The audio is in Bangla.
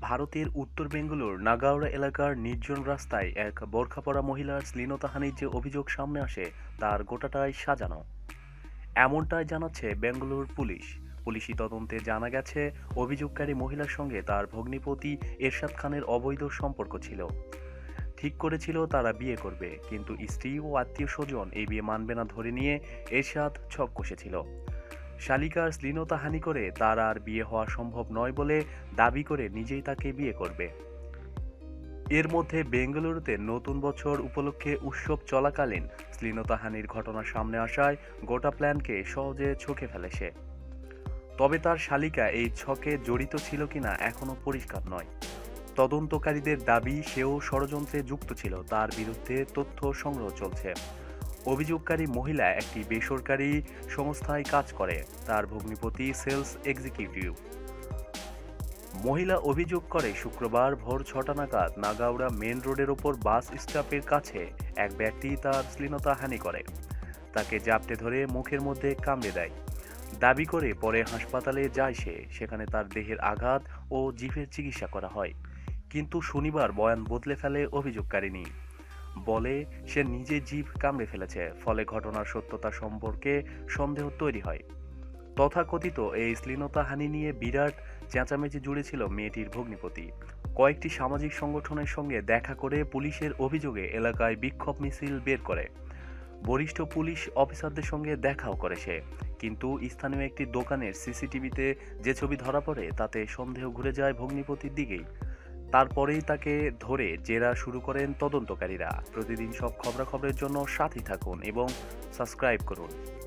ভারতের উত্তর বেঙ্গালুর নাগাওড়া এলাকার নির্জন রাস্তায় এক বোরখা পরা মহিলার শ্লীলতাহানির যে অভিযোগ সামনে আসে, তার গোটাটাই সাজানো। এমনটাই জানাচ্ছে বেঙ্গালুর পুলিশ। পুলিশি তদন্তে জানা গেছে, অভিযোগকারী মহিলার সঙ্গে তার ভগ্নিপতি এরশাদ খানের অবৈধ সম্পর্ক ছিল। ঠিক করেছিল তারা বিয়ে করবে, কিন্তু স্ত্রী ও আত্মীয় স্বজন এই বিয়ে মানবে না ধরে নিয়ে এরশাদ ছক কষেছিল। শালিকার শ্লীলতাহানি করে তার আর বিয়ে হওয়া সম্ভব নয় বলে দাবি করে নিজেই তাকে বিয়ে করবে। এর মধ্যে বেঙ্গালুরুতে নতুন বছর উপলক্ষে উৎসব চলাকালীন শ্লীলতাহানির ঘটনা সামনে আসায় গোটা প্ল্যানকে সহজে ছকে ফেলে সে। তবে তার শালিকা এই ছকে জড়িত ছিল কিনা এখনও পরিষ্কার নয়। তদন্তকারীদের দাবি, সেও ষড়যন্ত্রে যুক্ত ছিল, তার বিরুদ্ধে তথ্য সংগ্রহ চলছে। অভিযোগকারী মহিলা একটি বেসরকারি সংস্থায় কাজ করে, তার ভগ্নিপতি সেলস এক্সিকিউটিভ। মহিলা অভিযোগ করে, শুক্রবার ভোর ছটা নাগাদ নাগাউড়া মেন রোডের ওপর বাস স্টপের কাছে এক ব্যক্তি তার শ্লীলতাহানি করে। তাকে জাপটে ধরে মুখের মধ্যে কামড়ে দেয়। দাবি করে, পরে হাসপাতালে যায় সে, সেখানে তার দেহের আঘাত ও জিভের চিকিৎসা করা হয়। কিন্তু শনিবার বয়ান বদলে ফেলে অভিযোগকারিনী। বলে, সে নিজে জীব কামড়ে ফেলেছে, ফলে ঘটনার সত্যতা সম্পর্কে সন্দেহ তৈরি হয়। তথাকথিত এই শ্লীলতাহানি নিয়ে বিরাট চেঁচামেচি জুড়েছিল মেয়েটির ভগ্নিপতি। কয়েকটি সামাজিক সংগঠনের সঙ্গে দেখা করে পুলিশের অভিযোগে এলাকায় বিক্ষোভ মিছিল বের করে। বরিষ্ঠ পুলিশ অফিসারদের সঙ্গে দেখাও করে সে। কিন্তু স্থানীয় একটি দোকানের সিসিটিভিতে যে ছবি ধরা পড়ে, তাতে সন্দেহ ঘুরে যায় ভগ্নিপতির দিকেই। তারপরেই তাকে ধরে জেরা শুরু করেন তদন্তকারীরা। প্রতিদিন সব খবরাখবরের জন্য সাথী থাকুন এবং সাবস্ক্রাইব করুন।